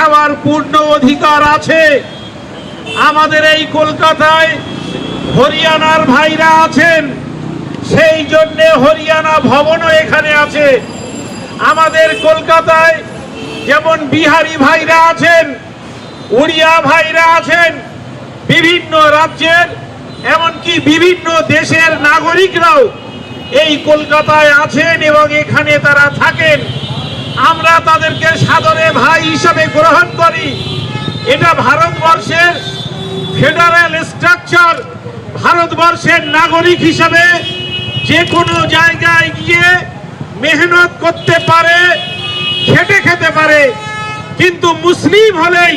খাওয়ার পূর্ণ অধিকার আছে। আমাদের এই কলকাতায় হরিয়ানার ভাইরা আছেন, সেই জন্যে হরিয়ানা ভবনও এখানে আছে। আমাদের কলকাতায় যেমন বিহারি ভাইরা আছেন, উড়িয়া ভাইরা আছেন, বিভিন্ন রাজ্যের, এমনকি বিভিন্ন দেশের নাগরিকরাও এই কলকাতায় আছেন এবং এখানে তারা থাকেন। আমরা তাদেরকে সাদরে ভাই হিসাবে গ্রহণ করি। এটা ভারতবর্ষের ফেডারেল স্ট্রাকচার ভারতবর্ষের নাগরিক হিসাবে যে কোনো জায়গায় গিয়ে মেহনত করতে পারে, খেটে খেতে পারে, কিন্তু মুসলিম হলেই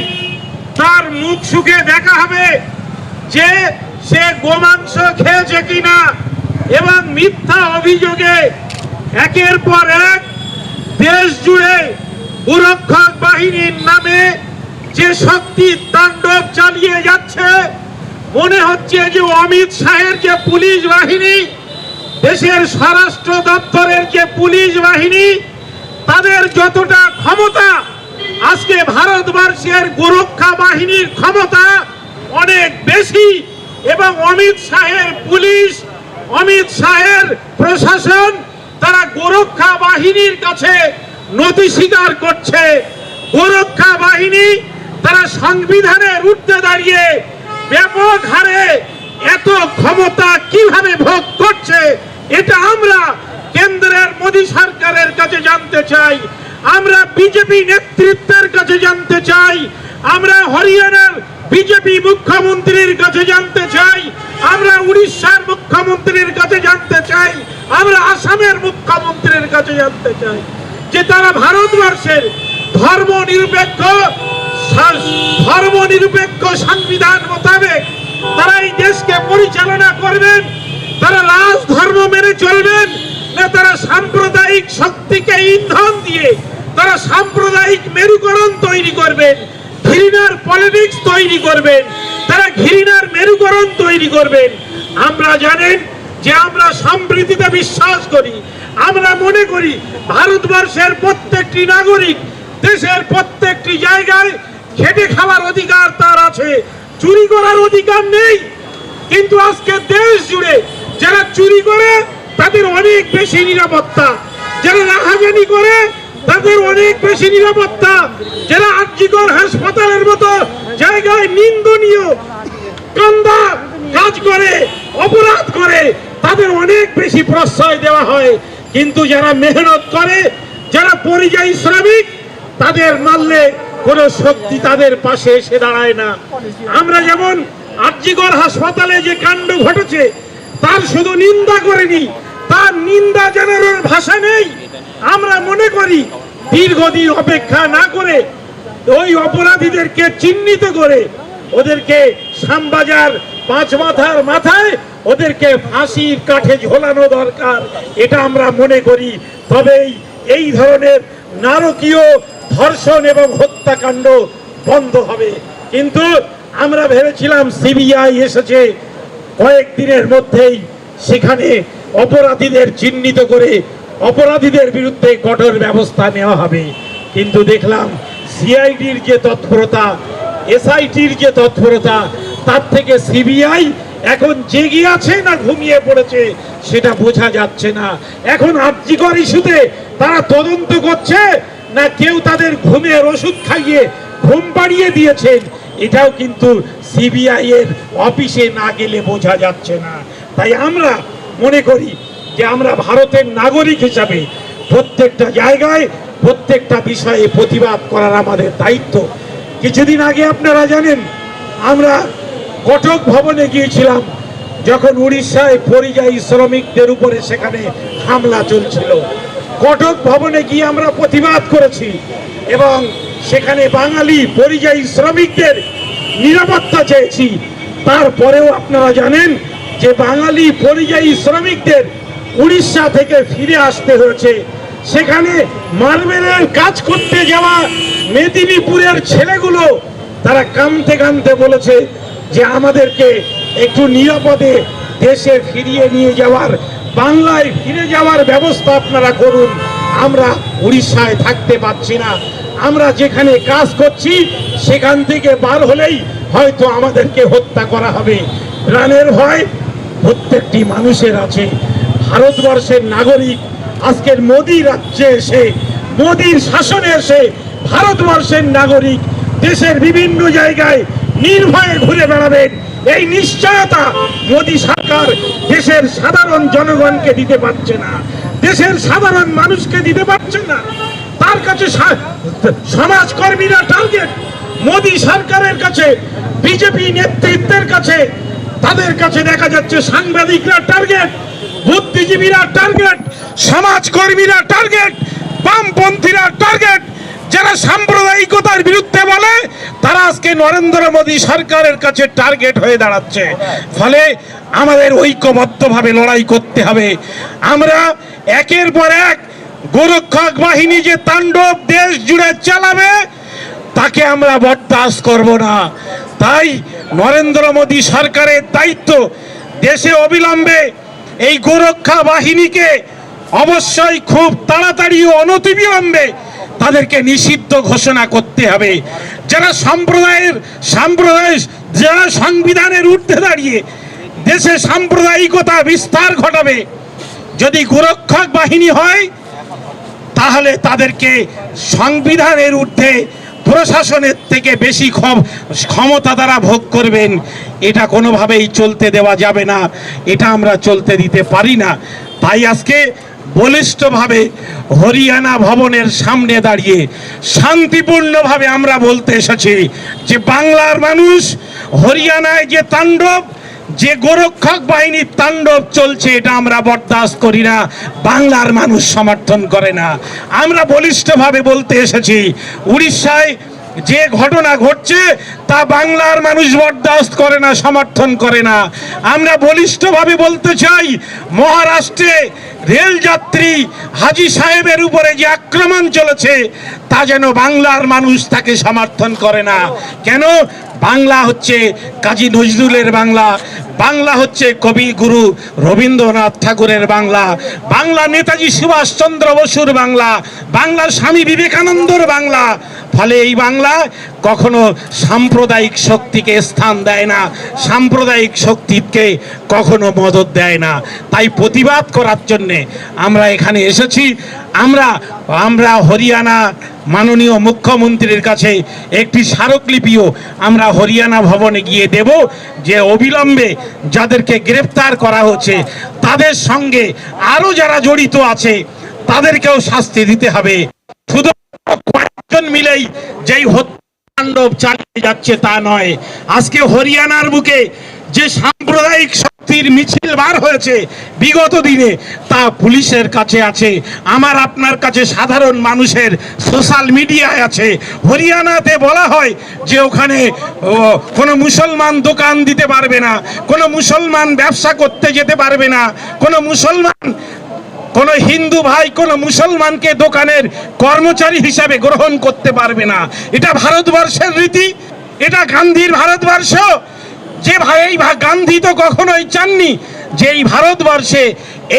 তার মুখ সুখে দেখা হবে যে সে গোমাংস খেয়েছে কিনা এবং মিথ্যা অভিযোগে একের পর এক দেশ জুড়ে সুরক্ষক বাহিনীর নামে যে শক্তি তাণ্ডব চালিয়ে যাচ্ছে, মনে হচ্ছে যে অমিত শাহের যে পুলিশ বাহিনী, দেশের স্বরাষ্ট্র দপ্তরের যে পুলিশ বাহিনী, তাদের যতটা ক্ষমতা, আজকে ভারতবর্ষের গোরক্ষা বাহিনীর ক্ষমতা অনেক বেশি এবং অমিত শাহের পুলিশ, অমিত শাহের প্রশাসন তারা গোরক্ষা বাহিনীর কাছে নথি স্বীকার করছে। গোরক্ষা বাহিনী তারা সংবিধানের উঠতে দাঁড়িয়ে ব্যাপক হারে এত ক্ষমতা কীভাবে ভোগ করছে, এটা আমরা কেন্দ্রের মোদী সরকারের কাছে জানতে চাই। আমরা বিজেপি নেতৃত্বের কাছে জানতে চাই। আমরা হরিয়ানার বিজেপি মুখ্যমন্ত্রীর কাছে জানতে চাই, আমরা উড়িষ্যার মুখ্যমন্ত্রীর কাছে জানতে চাই, আমরা আসামের মুখ্যমন্ত্রীর কাছে জানতে চাই যে তারা ভারতবর্ষের ধর্ম নিরপেক্ষ ধর্ম নিরপেক্ষ সংবিধান মোতাবেক তারা এই দেশকে পরিচালনা করবেন, তারা রাজ ধর্ম মেনে চলবেন, না তারা সাম্প্রদায়িক শক্তিকে ইন্ধন দিয়ে তারা সাম্প্রদায়িক মেরুকরণ তৈরি করবেন। ঘৃণার পলিটিক্স তৈরি করবেন, তারা ঘৃণার মেরুকরণ তৈরি করবেন। আমরা জানেন যে আমরা সম্প্রীতিতে বিশ্বাস করি, আমরা মনে করি ভারতবর্ষের প্রত্যেকটি নাগরিক দেশের প্রত্যেকটি জায়গায় খেটে খাওয়ার অধিকার তার আছে, চুরি করার অধিকার নেই। কিন্তু আজকে দেশ জুড়ে যারা চুরি করে, তাদের অনেক বেশি নিরাপত্তা। যারা রাহাজানি করে তাদের অনেক বেশি নিরাপত্তা। যারা আর্যিকর হাসপাতালের মতো জায়গায় নিন্দনীয় কান্দা কাজ করে, অপরাধ করে, তাদের অনেক বেশি প্রশ্রয় দেওয়া হয়। কিন্তু যারা মেহনত করে, যারা পরিযায়ী শ্রমিক, তাদের মারলে কোনো শক্তি তাদের পাশে এসে দাঁড়ায় না। আমরা যেমন আর্যিকর হাসপাতালে যে কাণ্ড ঘটেছে, তার শুধু নিন্দা করেনি, তার নিন্দা জানানোর ভাষা নেই। আমরা মনে করি দীর্ঘদিন অপেক্ষা না করে ওই অপরাধীদেরকে চিহ্নিত করে ওদেরকে শ্যামবাজার পাঁচ মাথার মাথায় ওদেরকে ফাঁসির কাঠে ঝোলানো দরকার, এটা আমরা মনে করি। তবেই এই ধরনের নারকীয় ধর্ষণ এবং হত্যাকাণ্ড বন্ধ হবে। কিন্তু আমরা ভেবেছিলাম সিবিআই এসেছে কয়েকদিনের মধ্যেই সেখানে অপরাধীদের চিহ্নিত করে অপরাধীদের বিরুদ্ধে কঠোর ব্যবস্থা নেওয়া হবে। কিন্তু দেখলাম সিআইডির যে তৎপরতা, এসআইটির যে তৎপরতা, তার থেকে সিবিআই এখন জেগে আছে না ঘুমিয়ে পড়েছে সেটা বোঝা যাচ্ছে না। এখন আর্যিকর ইস্যুতে তারা তদন্ত করছে না কেউ তাদের ঘুমের ওষুধ খাইয়ে ঘুম পাড়িয়ে দিয়েছেন? এটাও কিন্তু সিবিআই এর অফিসে না গেলে বোঝা যাচ্ছে না। তাই আমরা মনে করি যে আমরা ভারতের নাগরিক হিসাবে প্রত্যেকটা জায়গায়, প্রত্যেকটা বিষয়ে প্রতিবাদ করার আমাদের দায়িত্ব। কিছুদিন আগে আপনারা জানেন, আমরা কটক ভবনে গিয়েছিলাম, যখন উড়িষ্যায় পরিযায়ী শ্রমিকদের উপরে সেখানে হামলা চলছিল। কটক ভবনে গিয়ে আমরা প্রতিবাদ করেছি এবং সেখানে বাঙালি পরিযায়ী শ্রমিকদের নিরাপত্তা চেয়েছি। তারপরেও আপনারা জানেন যে বাঙালি পরিযায়ী শ্রমিকদের উড়িষ্যা থেকে ফিরে আসতে হয়েছে। সেখানে মার্বেলের কাজ করতে যাওয়া মেদিনীপুরের ছেলেগুলো, তারা কামতে কামতে বলেছে যে আমাদেরকে একটু নিরাপদে দেশে ফিরিয়ে নিয়ে যাওয়ার, বাংলায় ফিরে যাওয়ার ব্যবস্থা আপনারা করুন। আমরা উড়িষ্যায় থাকতে পারছি না। আমরা যেখানে কাজ করছি, সেখান থেকে বার হলেই হয়তো আমাদেরকে হত্যা করা হবে। প্রাণের ভয় প্রত্যেকটি মানুষের আছে। ভারতবর্ষের নাগরিক, আজকের মোদী রাজ্যে এসে, মোদীর শাসনে এসে ভারতবর্ষের নাগরিক দেশের বিভিন্ন জায়গায় নির্ভয়ে ঘুরে বেড়াবেন। এই নিশ্চয়তা মোদী সরকার দেশের সাধারণ জনগণকে দিতে পারছে না। দেশের সাধারণ মানুষকে দিতে পারছে না। তার কাছে সমাজকর্মীরা টার্গেট মোদী সরকারের কাছে, বিজেপি নেতৃত্বের কাছে, তাদের কাছে দেখা যাচ্ছে সাংবাদিকরা টার্গেট বুদ্ধিজীবীরা টার্গেট সমাজকর্মীরা টার্গেট বামপন্থীরা টার্গেট যারা সাম্প্রদায়িকতার বিরুদ্ধে বলে, তারা আজকে নরেন্দ্র মোদী সরকারের কাছে টার্গেট হয়ে দাঁড়াচ্ছে। ফলে আমাদের ঐক্যবদ্ধভাবে লড়াই করতে হবে। আমরা একের পর এক গোরক্ষক বাহিনী যে তাণ্ডব দেশ জুড়ে চালাবে, তাকে আমরা বরদাস্ত করব না। তাই নরেন্দ্র মোদী সরকারের দায়িত্ব দেশে অবিলম্বে এই গোরক্ষা বাহিনীকে অবশ্যই খুব তাড়াতাড়ি ও অনতিবিলম্বে তাদেরকে নিষিদ্ধ ঘোষণা করতে হবে। যারা সম্প্রদায়ের, সাম্প্রদায়, যারা সংবিধানের ঊর্ধ্বে দাঁড়িয়ে দেশে সাম্প্রদায়িকতা বিস্তার ঘটাবে, যদি গোরক্ষক বাহিনী হয়, তাহলে তাদেরকে সংবিধানের ঊর্ধ্বে প্রশাসনের থেকে বেশি ক্ষম- ক্ষমতা তারা ভোগ করবেন। এটা কোনোভাবেই চলতে দেওয়া যাবে না। এটা আমরা চলতে দিতে পারি না। তাই আজকে বলিষ্ঠভাবে হরিয়ানা ভবনের সামনে দাঁড়িয়ে শান্তিপূর্ণভাবে আমরা বলতে এসেছি যে বাংলার মানুষ হরিয়ানায় যে তাণ্ডব যে গোরক্ষক বাহিনীর তাণ্ডব চলছে, এটা আমরা বরদাস্ত করি না। বাংলার মানুষ সমর্থন করে না। আমরা বলিষ্ঠভাবে বলতে এসেছি, উড়িষ্যায় যে ঘটনা ঘটছে, তা বাংলার মানুষ বরদাস্ত করে না, সমর্থন করে না। আমরা বলিষ্ঠভাবে বলতে চাই, মহারাষ্ট্রে রেলযাত্রী হাজি সাহেবের উপরে যে আক্রমণ চলেছে, তা যেন বাংলার মানুষ তাকে সমর্থন করে না। কেন? বাংলা হচ্ছে কাজী নজরুলের বাংলা। বাংলা হচ্ছে কবি গুরু রবীন্দ্রনাথ ঠাকুরের বাংলা। বাংলা নেতাজি সুভাষচন্দ্র বসুর বাংলা। বাংলা স্বামী বিবেকানন্দর বাংলা। ফলে এই বাংলা কখনো সাম্প্রদায়িক শক্তিকে স্থান দেয় না, সাম্প্রদায়িক শক্তিকে কখনো মদত দেয় না। তাই প্রতিবাদ করার জন্যে আমরা এখানে এসেছি। আমরা আমরা হরিয়ানা মাননীয় মুখ্যমন্ত্রীর কাছে একটি স্মারকলিপিও আমরা হরিয়ানা ভবনে গিয়ে দেব, যে অবিলম্বে যাদেরকে গ্রেপ্তার করা হচ্ছে, তাদের সঙ্গে আরও যারা জড়িত আছে, তাদেরকেও শাস্তি দিতে হবে। শুধু কয়েকজন মিলেই যেই হত্যাকাণ্ড চালিয়ে যাচ্ছে তা নয়, আজকে হরিয়ানার বুকে যে সাম্প্রদায়িক শক্তির মিছিল বার হয়েছে বিগত দিনে, তা পুলিশের কাছে আছে, আমার আপনার কাছে সাধারণ মানুষের সোশ্যাল মিডিয়ায় আছে। হরিয়ানাতে বলা হয় যে ওখানে কোনো মুসলমান দোকান দিতে পারবে না, কোনো মুসলমান ব্যবসা করতে যেতে পারবে না, কোনো মুসলমান, কোন হিন্দু ভাই কোন মুসলমানকে দোকানের কর্মচারী হিসাবে গ্রহণ করতে পারবে না। এটা ভারতবর্ষের রীতি, এটা গান্ধীর ভারতবর্ষ। যে ভাই এই গান্ধী তো কখনোই চাননি যে এই ভারতবর্ষে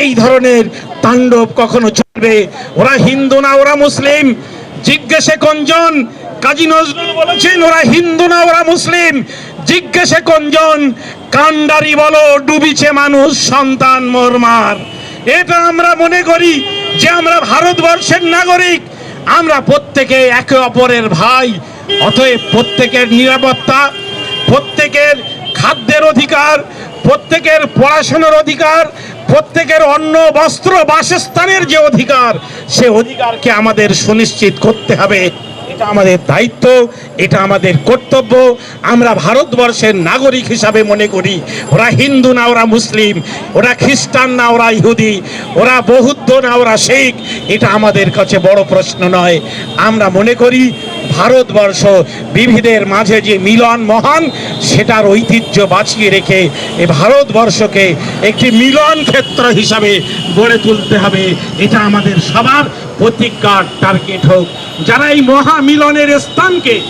এই ধরনের তাণ্ডব কখনো চলবে। ওরা হিন্দু না, ওরা মুসলিম। জিজ্ঞেসে কোনজন কাজী নজরুল বলেছেন, ওরা হিন্দু না, ওরা মুসলিম। জিজ্ঞেসে কোনজন কান্ডারি বলো, ডুবিছে মানুষ, সন্তান মরমার। এটা আমরা মনে করি যে আমরা ভারতবর্ষের নাগরিক। আমরা প্রত্যেকে একে অপরের ভাই, অতএব প্রত্যেকের নিরাপত্তা, প্রত্যেকের খাদ্যের অধিকার, প্রত্যেকের পড়াশোনার অধিকার, প্রত্যেকের অন্ন, বস্ত্র, বাসস্থানের যে অধিকার, সে অধিকারকে আমাদের সুনিশ্চিত করতে হবে। এটা আমাদের দায়িত্ব, এটা আমাদের কর্তব্য। আমরা ভারতবর্ষের নাগরিক হিসাবে মনে করি, ওরা হিন্দু না, ওরা মুসলিম, ওরা খ্রিস্টান না, ওরা ইহুদি, ওরা বৌদ্ধ না, ওরা শিখ, এটা আমাদের কাছে বড় প্রশ্ন নয়। আমরা মনে করি ভারতবর্ষ বিবিধের মাঝে যে মিলন মহান, সেটার ঐতিহ্য বাঁচিয়ে রেখে এ ভারতবর্ষকে একটি মিলন ক্ষেত্র হিসাবে গড়ে তুলতে হবে। এটা আমাদের সবার প্রতিজ্ঞার টার্গেট হোক। যারা এই মহামিলনের স্থানকে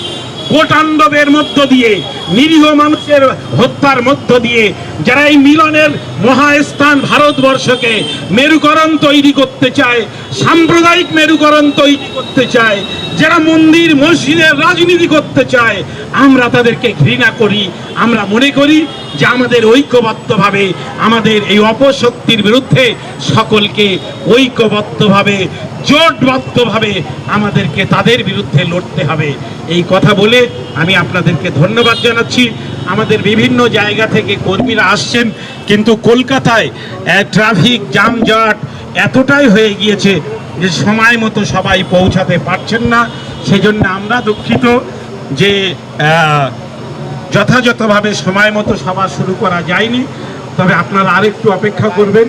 কোটাণ্ডবের মধ্য দিয়ে নিরীহ মানুষের হত্যার মধ্য দিয়ে যারা এই মিলনের মহাস্থান ভারতবর্ষকে মেরুকরণ তৈরি করতে চায়, সাম্প্রদায়িক মেরুকরণ তৈরি করতে চায়, যারা মন্দির, মসজিদের রাজনীতি করতে চায়, আমরা তাদেরকে ঘৃণা করি। আমরা মনে করি যে আমাদের ঐক্যবদ্ধভাবে, আমাদের এই অপশক্তির বিরুদ্ধে সকলকে ঐক্যবদ্ধভাবে, জোটবদ্ধভাবে আমাদেরকে তাদের বিরুদ্ধে লড়তে হবে। এই কথা বলে আমি আপনাদেরকে ধন্যবাদ জানাচ্ছি আমাদের বিভিন্ন জায়গা থেকে কর্মীরা আসছেন, কিন্তু কলকাতায় ট্রাফিক যানজট এতটাই হয়ে গিয়েছে যে সময় মতো সবাই পৌঁছাতে পারছেন না। সেজন্য আমরা দুঃখিত যে যথাযথভাবে সময় মতো সভা শুরু করা যায়নি। তবে আপনারা আরেকটু অপেক্ষা করবেন।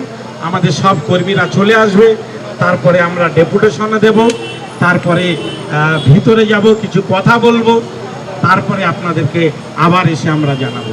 আমাদের সব কর্মীরা চলে আসবে। তারপরে আমরা ডেপুটেশনে দেব। তারপরে ভিতরে যাব, কিছু কথা বলব। তারপরে আপনাদেরকে আবার এসে আমরা জানাব।